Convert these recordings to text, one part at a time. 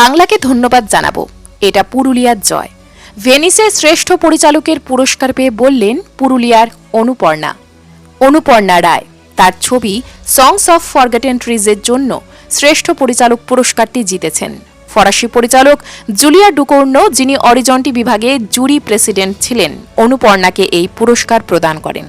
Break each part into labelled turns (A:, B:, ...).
A: বাংলাকে ধন্যবাদ জানাব। এটা পুরুলিয়ার জয়। ভেনিসে শ্রেষ্ঠ পরিচালকের পুরস্কার পেয়ে বললেন পুরুলিয়ার অনুপর্ণা। অনুপর্ণা রায়, তার ছবি সংস অফ ফরগেটেন ট্রিজের জন্য শ্রেষ্ঠ পরিচালক পুরস্কারটি জিতেছেন। ফরাসি পরিচালক জুলিয়া ডুকোর্ন, যিনি অরিজন্টি বিভাগে জুরি প্রেসিডেন্ট ছিলেন, অনুপর্ণাকে এই পুরস্কার প্রদান করেন।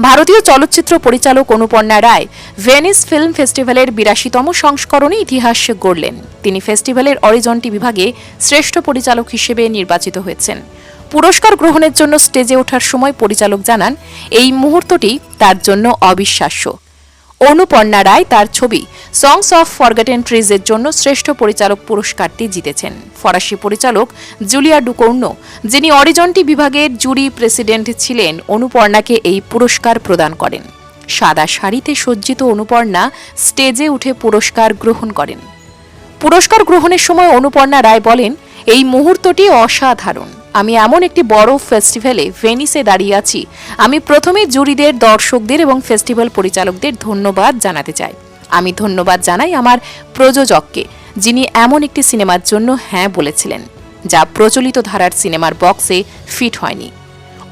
A: ভারতীয় চলচ্চিত্র পরিচালক অনুপর্ণা রায় ভেনিস ফিল্ম ফেস্টিভ্যালের বিরাশিতম সংস্করণে ইতিহাস গড়লেন। তিনি ফেস্টিভ্যালের অরিজন্টি বিভাগে শ্রেষ্ঠ পরিচালক হিসেবে নির্বাচিত হয়েছেন। পুরস্কার গ্রহণের জন্য স্টেজে ওঠার সময় পরিচালক জানান, এই মুহূর্তটি তার জন্য অবিশ্বাস্য। অনুপর্ণা রায় তার ছবি সংস অফ ফরগেটেন ট্রিজের জন্য শ্রেষ্ঠ পরিচালক পুরস্কারটি জিতেছেন। ফরাসি পরিচালক জুলিয়া ডুকৌর্ন, যিনি অরিজন্টি বিভাগের জুরি প্রেসিডেন্ট ছিলেন, অনুপর্ণাকে এই পুরস্কার প্রদান করেন। সাদা শাড়িতে সজ্জিত অনুপর্ণা স্টেজে উঠে পুরস্কার গ্রহণ করেন। পুরস্কার গ্রহণের সময় অনুপর্ণা রায় বলেন, এই মুহূর্তটি অসাধারণ। আমি এমন একটি বড় ফেস্টিভ্যালে ভেনিসে দাঁড়িয়ে আছি। আমি প্রথমে জুরিদের দর্শকদের এবং ফেস্টিভ্যাল পরিচালকদের ধন্যবাদ জানাতে চাই। আমি ধন্যবাদ জানাই আমার প্রযোজককে, যিনি এমন একটি সিনেমার জন্য হ্যাঁ বলেছিলেন, যা প্রচলিত ধারার সিনেমার বক্সে ফিট হয়নি।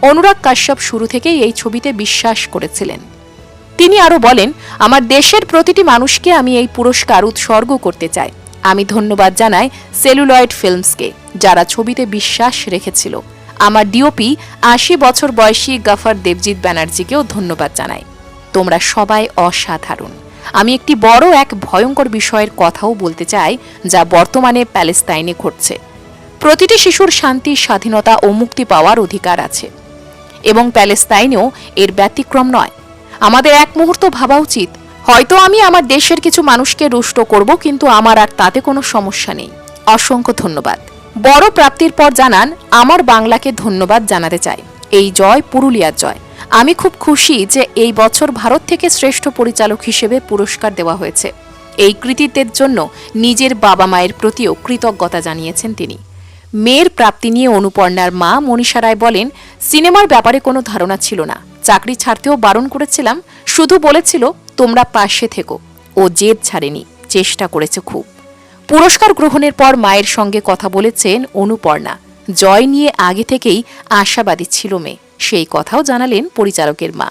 A: অনুরাগ কাশ্যপ শুরু থেকেই এই ছবিতে বিশ্বাস করেছিলেন। তিনি আরও বলেন, আমার দেশের প্রতিটি মানুষকে আমি এই পুরস্কার উৎসর্গ করতে চাই। আমি ধন্যবাদ জানাই সেলুলয়েড ফিল্মসকে, যারা ছবিতে বিশ্বাস রেখেছিল। আমার ডিওপি আশি বছর বয়সী গাফার দেবজিৎ ব্যানার্জিকেও ধন্যবাদ জানাই। তোমরা সবাই অসাধারণ। আমি একটি বড় এক ভয়ঙ্কর বিষয়ের কথাও বলতে চাই, যা বর্তমানে প্যালেস্তাইনে ঘটছে। প্রতিটি শিশুর শান্তি, স্বাধীনতা ও মুক্তি পাওয়ার অধিকার আছে। এবং প্যালেস্তাইনেও এর ব্যতিক্রম নয়। আমাদের এক মুহূর্ত ভাবা উচিত, হয়তো আমি আমার দেশের কিছু মানুষকে রুষ্ট করব, কিন্তু আমার আর তাতে কোনো সমস্যা নেই। অসংখ্য ধন্যবাদ। বড় প্রাপ্তির পর জানান, আমার বাংলাকে ধন্যবাদ জানাতে চাই। এই জয় পুরুলিয়ার জয়। আমি খুব খুশি যে এই বছর ভারত থেকে শ্রেষ্ঠ পরিচালক হিসেবে পুরস্কার দেওয়া হয়েছে। এই কৃতিত্বের জন্য নিজের বাবা মায়ের প্রতিও কৃতজ্ঞতা জানিয়েছেন তিনি। মেয়ের প্রাপ্তি নিয়ে অনুপর্ণার মা মনীষা রায় বলেন, সিনেমার ব্যাপারে কোনো ধারণা ছিল না। চাকরি ছাড়তেও বারণ করেছিলাম। শুধু বলেছিল, তোমরা পাশে থেকো। ও জেদ ছাড়েনি। চেষ্টা করেছে খুব। পুরস্কার গ্রহণের পর মায়ের সঙ্গে কথা বলেছেন অনুপর্ণা। জয় নিয়ে আগে থেকেই আশাবাদী ছিল মেয়ে। সেই কথাও জানালেন পরিচালকের মা।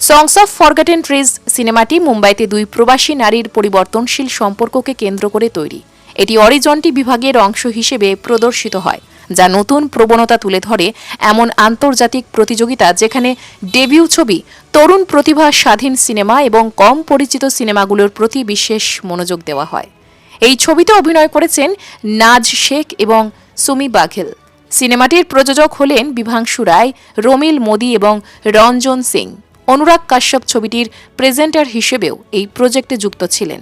A: সংস অফ ফরগেটেন ট্রিজ সিনেমাটি মুম্বাইতে দুই প্রবাসী নারীর পরিবর্তনশীল সম্পর্ককে কেন্দ্র করে তৈরি। এটি অরিজন্টি বিভাগের অংশ হিসেবে প্রদর্শিত হয়, যা নতুন প্রবণতা তুলে ধরে এমন আন্তর্জাতিক প্রতিযোগিতা যেখানে ডেবিউ ছবি, তরুণ প্রতিভা স্বাধীন সিনেমা এবং কম পরিচিত সিনেমাগুলোর প্রতি বিশেষ মনোযোগ দেওয়া হয়। এই ছবিতে অভিনয় করেছেন নাজ শেখ এবং সুমি বাঘেল। সিনেমাটির প্রযোজক হলেন বিভাংশু রায়, রমিল মোদি এবং রঞ্জন সিং। অনুরাগ কাশ্যপ ছবিটির প্রেজেন্টার হিসেবেও এই প্রজেক্টে যুক্ত ছিলেন।